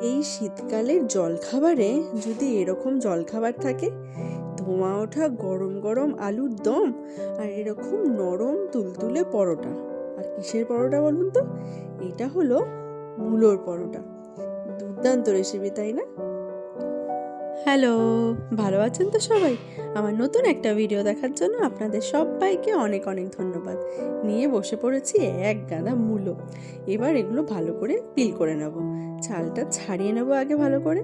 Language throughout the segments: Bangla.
এই শীতকালের জলখাবারে যদি এরকম জলখাবার থাকে, ধোঁয়া ওঠা, গরম গরম আলুর দম আর এরকম নরম তুলতুলে পরোটা। আর কিসের পরোটা বলুন তো? এটা হলো মূলোর পরোটা। দুর্দান্ত রেসিপি তাই না? হ্যালো ভালো আছেন তো সবাই? আমার নতুন একটা ভিডিও দেখার জন্য আপনাদের সবাইকে অনেক অনেক ধন্যবাদ। নিয়ে বসে পড়েছি এক গাদা মূলো। এবার এগুলো ভালো করে পিল করে নেব। ছালটা ছাড়িয়ে নেব আগে ভালো করে।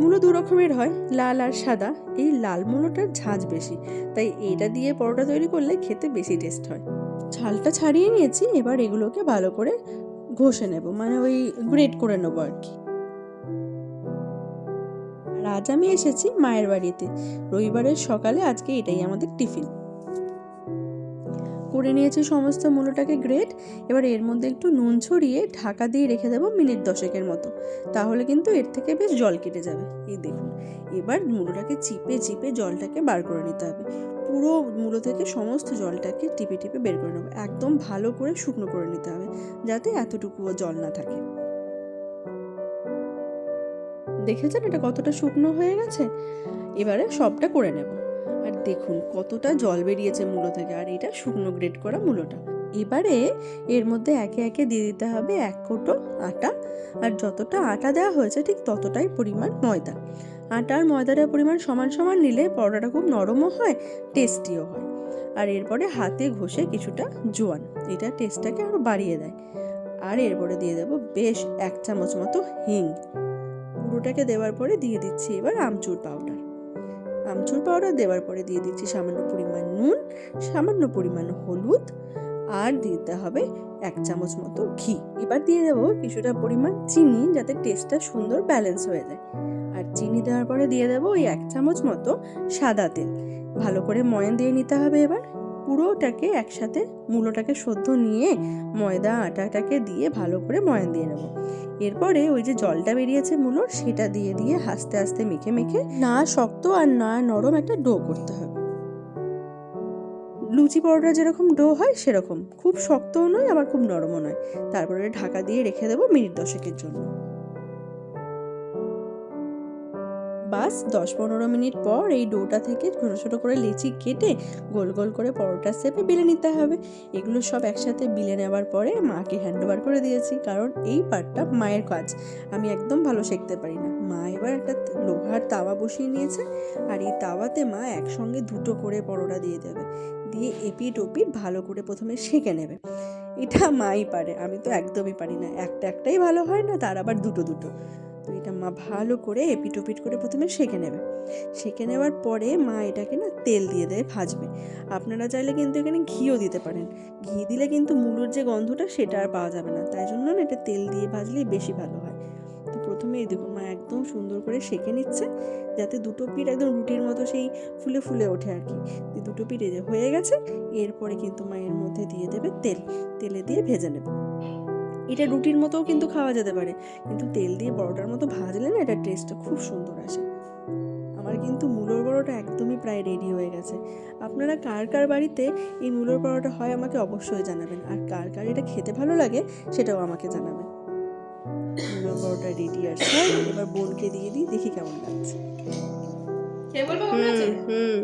মূলো দু রকমের হয়, লাল আর সাদা। এই লাল মূলোটার ঝাঁঝ বেশি, তাই এটা দিয়ে পরোটা তৈরি করলে খেতে বেশি টেস্ট হয়। ছালটা ছাড়িয়ে নিয়েছি, এবার এগুলোকে ভালো করে ঘষে নেব মানে ওই গ্রেট করে নেব আর কি। আজ আমি এসেছি মায়ের বাড়িতে। রবিবারের সকালে আজকে এটাই আমাদের টিফিন। করে নিয়েছি সমস্ত মূলোটাকে গ্রেট। এবার এর মধ্যে একটু নুন ছড়িয়ে ঢাকা দিয়ে রেখে দেবো মিনিট দশেকের মতো। তাহলে কিন্তু এর থেকে বেশ জল কেটে যাবে। এই দেখুন, এবার মূলোটাকে চিপে চিপে জলটাকে বার করে নিতে হবে। পুরো মূলো থেকে সমস্ত জলটাকে টিপে টিপে বের করে নেব। একদম ভালো করে শুকনো করে নিতে হবে, যাতে এতটুকুও জল না থাকে। দেখেছেন এটা কতটা শুকনো হয়ে গেছে? এবারে সবটা করে নেব। আর দেখুন, কতটা জল বেরিয়েছে মূলো থেকে, আর এটা শুকনো গ্রেট করা মূলোটা। এবারে এর মধ্যে একে একে দিয়ে দিতে হবে এক কোটো আটা। আর যতটা আটা দেওয়া হয়েছে, ঠিক ততটাই পরিমাণ ময়দা। আটা আর ময়দাটার পরিমাণ সমান সমান নিলে পরোটাটা খুব নরমও হয় টেস্টিও হয়। আর এরপরে হাতে ঘষে কিছুটা জোয়ান, এটা টেস্টটাকে আরও বাড়িয়ে দেয়। আর এরপরে দিয়ে দেবো বেশ এক চামচ মতো হিং। পুরোটাকে দেওয়ার পরে দিয়ে দিচ্ছি এবার আমচুর পাউডার। আমচুর পাউডার দেওয়ার পরে দিয়ে দিচ্ছি সামান্য পরিমাণ নুন, সামান্য পরিমাণ হলুদ আর দিতে হবে এক চামচ মতো ঘি। এবার দিয়ে দেবো কিছুটা পরিমাণ চিনি যাতে টেস্টটা সুন্দর ব্যালেন্স হয়ে যায়। আর চিনি দেওয়ার পরে দিয়ে দেবো ওই এক চামচ মতো সাদা তেল। ভালো করে ময়ান দিয়ে নিতে হবে এবার। পুরোটাকে একসাথে মূলোটাকে সদ্য নিয়ে ময়দা, আটাটাকে দিয়ে ভালো করে ময়ান দিয়ে নেব। এরপরে ওই যে জলটা বেরিয়েছে মূলোর, সেটা দিয়ে দিয়ে আস্তে আস্তে মেখে মেখে না শক্ত আর না নরম একটা ডো করতে হবে। লুচি পরোটা যেরকম ডো হয় সেরকম। খুব শক্তও নয়, আবার খুব নরমও নয়। তারপরে ঢাকা দিয়ে রেখে দেবো মিনিট দশেকের জন্য। বাস দশ পনেরো মিনিট পর এই ডোটা থেকে ছোটো ছোটো করে লেচি কেটে গোল গোল করে পরোটা শেপে বেলে নিতে হবে। এগুলো সব একসাথে বিলে নেওয়ার পরে মাকে হ্যান্ড ওভার করে দিয়েছি, কারণ এই পার্টটা মায়ের কাজ। আমি একদম ভালো শিখতে পারি না। মা এবার একটা লোহার তাওয়া বসিয়ে নিয়েছে, আর এই তাওয়াতে মা একসঙ্গে দুটো করে পরোটা দিয়ে দেবে। দিয়ে এপিট ওপিট ভালো করে প্রথমে সেঁকে নেবে। এটা মাই পারে, আমি তো একদমই পারি না। একটা একটাই ভালো হয় না, তার আবার দুটো দুটো। তো এটা মা ভালো করে এপিট ওপিট করে প্রথমে সেঁকে নেবে। সেঁকে নেওয়ার পরে মা এটাকে না তেল দিয়ে দেয়, ভাজবে। আপনারা চাইলে কিন্তু এখানে ঘিও দিতে পারেন। ঘি দিলে কিন্তু মূলোর যে গন্ধটা সেটা আর পাওয়া যাবে না। তাই জন্য না এটা তেল দিয়ে ভাজলেই বেশি ভালো হয়। তো প্রথমে এই দেখুন, মা একদম সুন্দর করে সেঁকে নিচ্ছে, যাতে দুটো পিঠ একদম রুটির মতো সেই ফুলে ফুলে ওঠে আর কি। দুটো পিঠ হয়ে গেছে, এরপরে কিন্তু মায়ের মধ্যে দিয়ে দেবে তেল। তেলে দিয়ে ভেজে নেবে। এটা রুটির মতোও কিন্তু খাওয়া যেতে পারে। কিন্তু তেল দিয়ে পরোটার মতো ভাজলে না এটা টেস্টটা খুব সুন্দর আসে। আমার কিন্তু মুলোর পরোটা একদমই প্রায় রেডি হয়ে গেছে। আপনারা কার কার বাড়িতে এই মুলোর পরোটা হয় আমাকে অবশ্যই জানাবেন। আর কার কার এটা খেতে ভালো লাগে সেটাও আমাকে জানাবেন। মূলোর পরোটা রেডি আর এবার বোনকে দিয়ে দিই দেখি কেমন লাগছে। বলব হুম।